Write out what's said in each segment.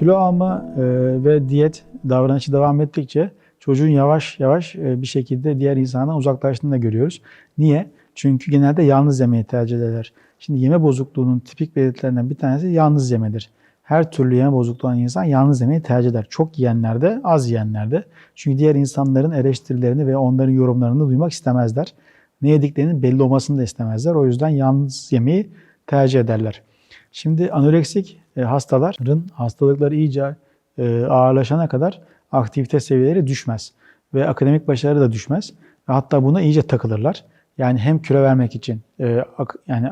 Kilo alma e, ve diyet davranışı devam ettikçe çocuğun yavaş yavaş e, bir şekilde diğer insandan uzaklaştığını da görüyoruz. Niye? Çünkü genelde yalnız yemeyi tercih ederler. Şimdi yeme bozukluğunun tipik belirtilerinden bir tanesi yalnız yemedir. Her türlü yeme bozukluğu olan insan yalnız yemeyi tercih eder. Çok yiyenler de, az yiyenler de. Çünkü diğer insanların eleştirilerini ve onların yorumlarını duymak istemezler. Ne yediklerinin belli olmasını da istemezler. O yüzden yalnız yemeği tercih ederler. Şimdi anoreksik hastaların hastalıkları iyice e, ağırlaşana kadar aktivite seviyeleri düşmez. Ve akademik başarı da düşmez. Hatta buna iyice takılırlar. Yani hem kilo vermek için e, yani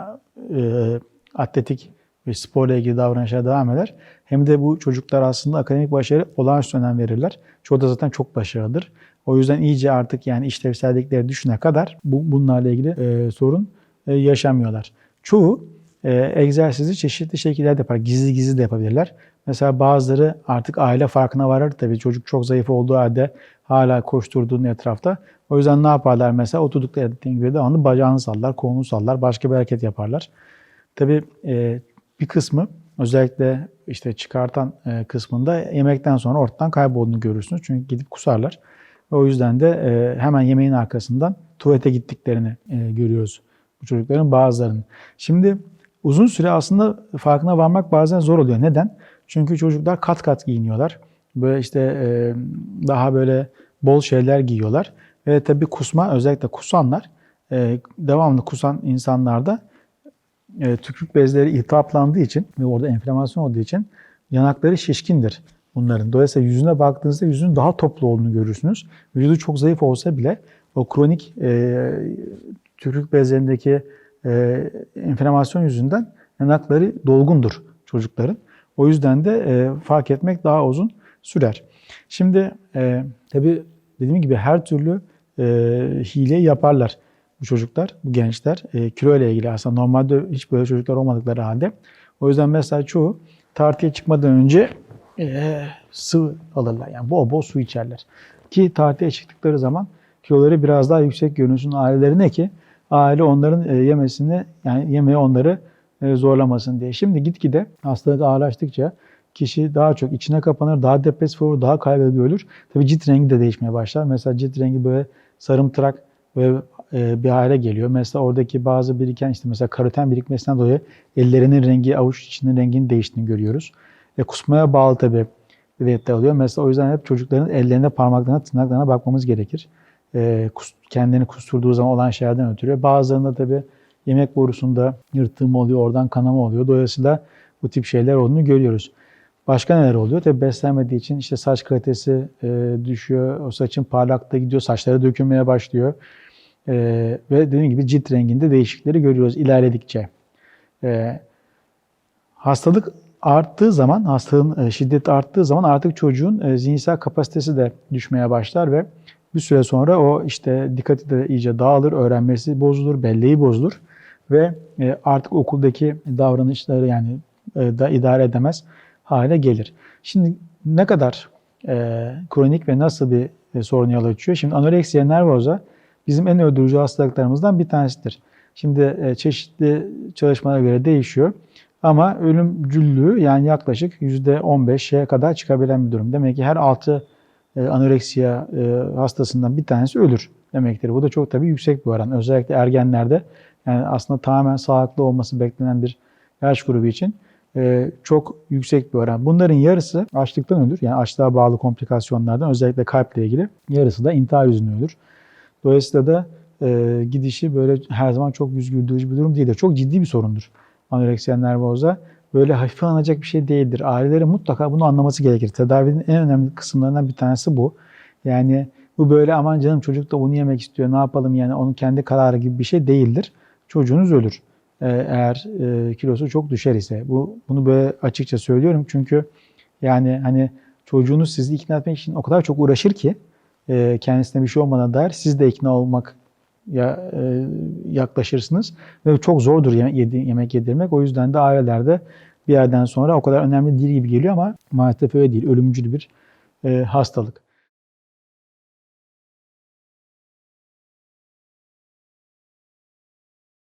e, atletik ve sporla ilgili davranışlara devam eder. Hem de bu çocuklar aslında akademik başarı olağanüstü önem verirler. Çoğu da zaten çok başarılıdır. O yüzden iyice artık yani işlevsellikleri düşüne kadar bu, bunlarla ilgili e, sorun e, yaşamıyorlar. Çoğu e, egzersizi çeşitli şekillerde yapar. Gizli gizli de yapabilirler. Mesela bazıları artık aile farkına varır. Tabii çocuk çok zayıf olduğu halde hala koşturduğun etrafta. O yüzden ne yaparlar mesela? Oturdukları dediğin gibi de onu bacağını sallar, kolunu sallar, başka bir hareket yaparlar. Tabii e, bir kısmı özellikle işte çıkartan e, kısmında yemekten sonra ortadan kaybolduğunu görürsünüz. Çünkü gidip kusarlar. Ve o yüzden de e, hemen yemeğin arkasından tuvalete gittiklerini e, görüyoruz bu çocukların bazılarının. Şimdi uzun süre aslında farkına varmak bazen zor oluyor. Neden? Çünkü çocuklar kat kat giyiniyorlar. Böyle işte e, daha böyle bol şeyler giyiyorlar. Ve tabii kusma özellikle kusanlar e, devamlı kusan insanlarda e, tükürük bezleri iltihaplandığı için ve orada enflamasyon olduğu için yanakları şişkindir bunların. Dolayısıyla yüzüne baktığınızda yüzünün daha toplu olduğunu görürsünüz. Vücudu çok zayıf olsa bile o kronik e, tükürük bezlerindeki e, enflamasyon yüzünden yanakları dolgundur çocukların. O yüzden de e, fark etmek daha uzun sürer. Şimdi e, tabii dediğim gibi her türlü e, hile yaparlar bu çocuklar, bu gençler. E, kilo ile ilgili aslında normalde hiç böyle çocuklar olmadıkları halde. O yüzden mesela çoğu tartıya çıkmadan önce e, sıvı alırlar. Yani bol bol su içerler. Ki tartıya çıktıkları zaman kiloları biraz daha yüksek görünsün ailelerine ki aile onların e, yemesini yani yemeği onları e, zorlamasın diye. Şimdi gitgide hastalık ağırlaştıkça kişi daha çok içine kapanır, daha depresif olur, daha kaygılı ölür. Tabii cilt rengi de değişmeye başlar. Mesela cilt rengi böyle sarımtırak ve e, bir hale geliyor. Mesela oradaki bazı biriken işte mesela karoten birikmesinden dolayı ellerinin rengi, avuç içinin renginin değiştiğini görüyoruz. E, kusmaya bağlı tabii de oluyor. Mesela o yüzden hep çocukların ellerine, parmaklarına, tırnaklarına bakmamız gerekir. E, kendini kusturduğu zaman olan şeylerden ötürü. Bazılarında tabii yemek borusunda yırtılma oluyor, oradan kanama oluyor. Dolayısıyla bu tip şeyler olduğunu görüyoruz. Başka neler oluyor? Tabii beslenmediği için işte saç kalitesi e, düşüyor, o saçın parlaklığı gidiyor, saçları dökülmeye başlıyor. E, ve dediğim gibi cilt renginde değişiklikleri görüyoruz ilerledikçe. Hastalık arttığı zaman, hastalığın şiddeti arttığı zaman artık çocuğun zihinsel kapasitesi de düşmeye başlar ve bir süre sonra o işte dikkati de iyice dağılır, öğrenmesi bozulur, belleği bozulur ve e, artık okuldaki davranışları yani e, da idare edemez hale gelir. Şimdi ne kadar e, kronik ve nasıl bir e, sorun yol açıyor? Şimdi anoreksiya nervoza bizim en öldürücü hastalıklarımızdan bir tanesidir. Şimdi e, çeşitli çalışmalara göre değişiyor. Ama ölümcüllüğü yani yaklaşık %15'e kadar çıkabilen bir durum. Demek ki her 6 e, anoreksiya e, hastasından bir tanesi ölür demektir. Bu da çok tabii yüksek bir oran. Özellikle ergenlerde yani aslında tamamen sağlıklı olması beklenen bir yaş grubu için e, çok yüksek bir oran. Bunların yarısı açlıktan ölür. Yani açlığa bağlı komplikasyonlardan özellikle kalple ilgili. Yarısı da intihar yüzünden ölür. Dolayısıyla da e, gidişi böyle her zaman çok yüz güldürücü bir durum değildir. Çok ciddi bir sorundur anoreksiya nervoza. Böyle hafife alınacak bir şey değildir. Ailelerin mutlaka bunu anlaması gerekir. Tedavinin en önemli kısımlarından bir tanesi bu. Yani bu böyle aman canım çocuk da bunu yemek istiyor ne yapalım yani onun kendi kararı gibi bir şey değildir. Çocuğunuz ölür e, eğer e, kilosu çok düşer ise. Bu bunu böyle açıkça söylüyorum çünkü yani hani çocuğunuz sizi ikna etmek için o kadar çok uğraşır ki e, kendisine bir şey olmadan dair siz de ikna olmak ya e, yaklaşırsınız ve çok zordur yemek, yedi, yemek yedirmek. O yüzden de ailelerde bir yerden sonra o kadar önemli değil gibi geliyor ama maalesef öyle değil. Ölümcül bir e, hastalık.